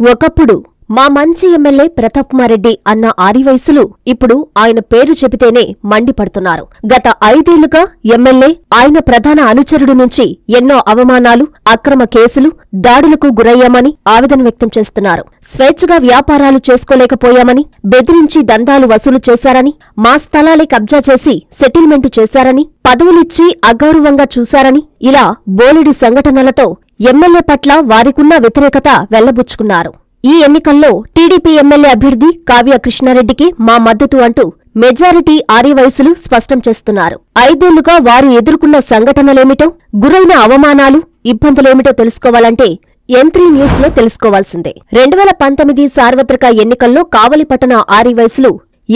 ఒకప్పుడు మా మంచి ఎమ్మెల్యే ప్రతాప్మారెడ్డి అన్న ఆరివయసులు ఇప్పుడు ఆయన పేరు చెబితేనే మండిపడుతున్నారు. గత ఐదేళ్ళుగా ఎమ్మెల్యే ఆయన ప్రధాన అనుచరుడు నుంచి ఎన్నో అవమానాలు అక్రమ కేసులు దాడులకు గురయ్యామని ఆవేదన వ్యక్తం చేస్తున్నారు. స్వేచ్ఛగా వ్యాపారాలు చేసుకోలేకపోయామని బెదిరించి దందాలు వసూలు చేశారని మా స్థలాలే కబ్జా చేసి సెటిల్మెంటు చేశారని పదవులిచ్చి అగౌరవంగా చూశారని ఇలా బోలెడు సంఘటనలతో ఎమ్మెల్యే పట్ల వారికున్న వ్యతిరేకత వెళ్ళబుచ్చుకున్నారు. ఈ ఎన్నికల్లో టీడీపీ ఎమ్మెల్యే అభ్యర్థి కావ్య కృష్ణారెడ్డికి మా మద్దతు అంటూ మెజారిటీ ఆర్యవయసులు స్పష్టం చేస్తున్నారు. ఐదేళ్ళుగా వారు ఎదుర్కొన్న సంఘటనలేమిటో గురైన అవమానాలు ఇబ్బందులేమిటో తెలుసుకోవాలంటే ఎంత్రీ న్యూస్లో తెలుసుకోవాల్సిందే. రెండు వేల పంతొమ్మిది సార్వత్రిక ఎన్నికల్లో కావలిపట్టణ ఆర్యవయసులు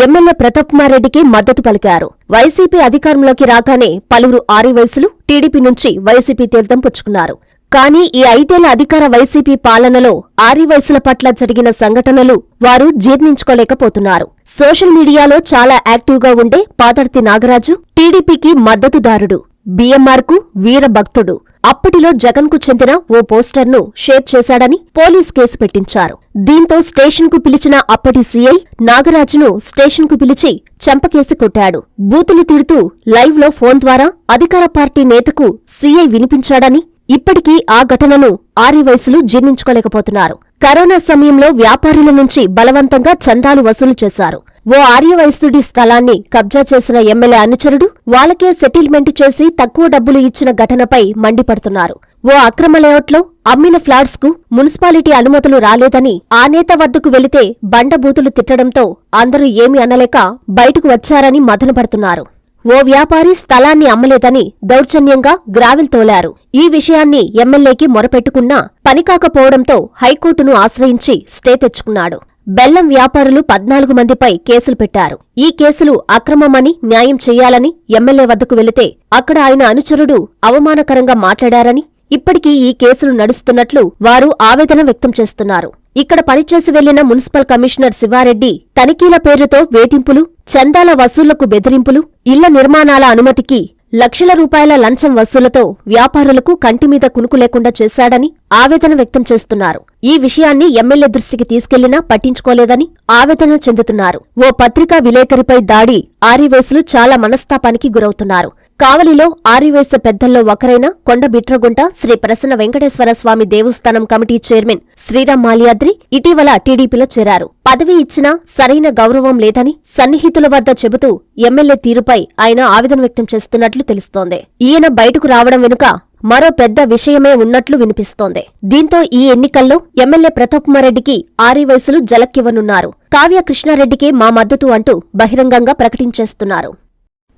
ఎమ్మెల్యే ప్రతాప్ కుమార్ రెడ్డికి మద్దతు పలికారు. వైసీపీ అధికారంలోకి రాగానే పలువురు ఆర్యవయసులు టీడీపీ నుంచి వైసీపీ తీర్థం పుచ్చుకున్నారు. కానీ ఈ ఐదేళ్ళ అధికార వైసీపీ పాలనలో ఆర్యవయసుల పట్ల జరిగిన సంఘటనలు వారు జీర్ణించుకోలేకపోతున్నారు. సోషల్ మీడియాలో చాలా యాక్టివ్గా ఉండే పాతర్తి నాగరాజు టీడీపీకి మద్దతుదారుడు బీఎంఆర్కు వీరభక్తుడు అప్పటిలో జగన్కు చెందిన ఓ పోస్టర్ను షేర్ చేశాడని పోలీస్ కేసు పెట్టించారు. దీంతో స్టేషన్కు పిలిచిన అప్పటి సీఐ నాగరాజును స్టేషన్కు పిలిచి చెంపకేసి కొట్టాడు. బూతులు తిడుతూ లైవ్లో ఫోన్ ద్వారా అధికార పార్టీ నేతకు సీఐ వినిపించాడని ఇప్పటికీ ఆ ఘటనను ఆర్యవయసులు జీర్ణించుకోలేకపోతున్నారు. కరోనా సమయంలో వ్యాపారుల నుంచి బలవంతంగా చందాలు వసూలు చేశారు. ఓ ఆర్యవయసుడి స్థలాన్ని కబ్జా చేసిన ఎమ్మెల్యే అనుచరుడు వాళ్ళకే సెటిల్మెంట్ చేసి తక్కువ డబ్బులు ఇచ్చిన ఘటనపై మండిపడుతున్నారు. ఓ అక్రమ లేఅవుట్లో అమ్మిన ఫ్లాట్స్కు మున్సిపాలిటీ అనుమతులు రాలేదని ఆ నేత వద్దకు వెళితే బండబూతులు తిట్టడంతో అందరూ ఏమీ అనలేక బయటకు వచ్చారని మదనపడుతున్నారు. ఓ వ్యాపారి స్థలాన్ని అమ్మలేదని దౌర్జన్యంగా గ్రావెల్ తోలారు. ఈ విషయాన్ని ఎమ్మెల్యేకి మొరపెట్టుకున్నా పనికాకపోవడంతో హైకోర్టును ఆశ్రయించి స్టే తెచ్చుకున్నాడు. బెల్లం వ్యాపారులు పద్నాలుగు మందిపై కేసులు పెట్టారు. ఈ కేసులు అక్రమమని న్యాయం చెయ్యాలని ఎమ్మెల్యే వద్దకు వెళితే అక్కడ ఆయన అనుచరుడు అవమానకరంగా మాట్లాడారని ఇప్పటికీ ఈ కేసులు నడుస్తున్నట్లు వారు ఆవేదన వ్యక్తం చేస్తున్నారు. ఇక్కడ పనిచేసి వెళ్ళిన మున్సిపల్ కమిషనర్ శివారెడ్డి తనిఖీల పేరుతో వేధింపులు చందాల వసూళ్ళకు బెదిరింపులు ఇళ్ళ నిర్మాణాల అనుమతికి లక్షల రూపాయల లంచం వసూలతో వ్యాపారులకు కంటిమీద కునుకు లేకుండా చేశాడని ఆవేదన వ్యక్తం చేస్తున్నారు. ఈ విషయాన్ని ఎమ్మెల్యే దృష్టికి తీసుకెళ్ళినా పట్టించుకోలేదని ఆవేదన చెందుతున్నారు. ఓ పత్రికా విలేకరిపై దాడి ఆరివేసులు చాలా మనస్తాపానికి గురవుతున్నారు. కావలిలో ఆరివేస పెద్దల్లో ఒకరైన కొండ బిట్రగుంట శ్రీ ప్రసన్న వెంకటేశ్వర స్వామి దేవస్థానం కమిటీ చైర్మన్ శ్రీరామ్ మాల్యాద్రి ఇటీవల టీడీపీలో చేరారు. పదవి ఇచ్చినా సరైన గౌరవం లేదని సన్నిహితుల వద్ద చెబుతూ ఎమ్మెల్యే తీరుపై ఆయన ఆవేదన వ్యక్తం చేస్తున్నట్లు తెలుస్తోంది. ఈయన బయటకు రావడం వెనుక మరో పెద్ద విషయమే ఉన్నట్లు వినిపిస్తోంది. దీంతో ఈ ఎన్నికల్లో ఎమ్మెల్యే ప్రతాప్కుమారెడ్డికి ఆరి వయసులు జలక్కివ్వనున్నారు. కావ్య కృష్ణారెడ్డికి మా మద్దతు అంటూ బహిరంగంగా ప్రకటించేస్తున్నారు.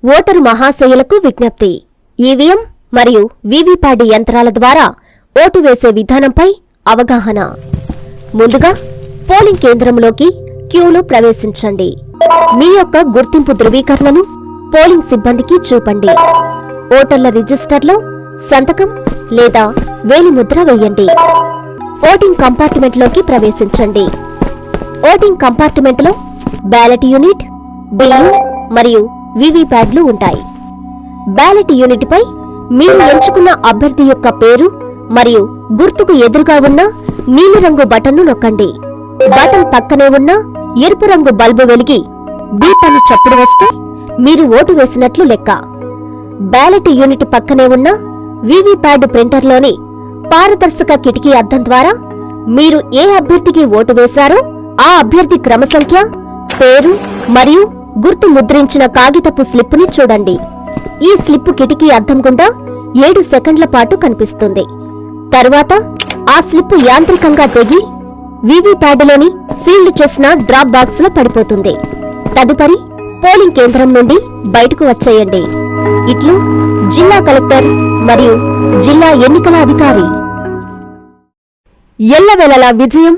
ఓటరు మహాశయులకు విజ్ఞప్తి. ఈవీఎం మరియు వీవీప్యాడ్ యంత్రాల ద్వారా ఓటు వేసే విధానంపై అవగాహన. ముందుగా పోలింగ్ కేంద్రంలోకి క్యూలో ప్రవేశించండి. మీ యొక్క గుర్తింపు ధృవీకరణను పోలింగ్ సిబ్బందికి చూపండి. ఓటర్ల రిజిస్టర్లో సంతకం లేదా వేలిముద్ర వేయండి. ఓటింగ్ కంపార్ట్మెంట్లోకి ప్రవేశించండి. ఓటింగ్ కంపార్ట్మెంట్లో బ్యాలెట్ యూనిట్ బిల్లు మరియు వివిప్యాడ్లు ఉంటాయి. బ్యాలెట్ యూనిట్పై మీరు ఎంచుకున్న అభ్యర్థి యొక్క పేరు మరియు గుర్తుకు ఎదురుగా ఉన్న నీలిరంగు బటన్ను నొక్కండి. బటన్ పక్కనే ఉన్న ఎరుపు రంగు బల్బు వెలిగి బీప్ అని చప్పుడు వస్తే మీరు ఓటు వేసినట్లు లెక్క. బ్యాలెట్ యూనిట్ పక్కనే ఉన్న వివిప్యాడ్ ప్రింటర్లోని పారదర్శక కిటికీ అద్దం ద్వారా మీరు ఏ అభ్యర్థికి ఓటు వేశారో ఆ అభ్యర్థి క్రమ సంఖ్య పేరు మరియు గుర్తు ముద్రించిన కాగితపు స్లిప్పుని చూడండి. ఈ స్లిప్పు కిటికీ అద్దం గుండా ఏడు సెకండ్ల పాటు కనిపిస్తుంది. తరువాత ఆ స్లిప్పు యాంత్రికంగా తెగి వివిప్యాడ్లోని సీల్డ్ చేసిన డ్రాప్ బాక్స్లో పడిపోతుంది. తదుపరి పోలింగ్ కేంద్రం నుండి బయటకు వచ్చేయండి. ఇట్లు జిల్లా కలెక్టర్ మరియు జిల్లా ఎన్నికల అధికారి. ఎల్లవేళలా విజయం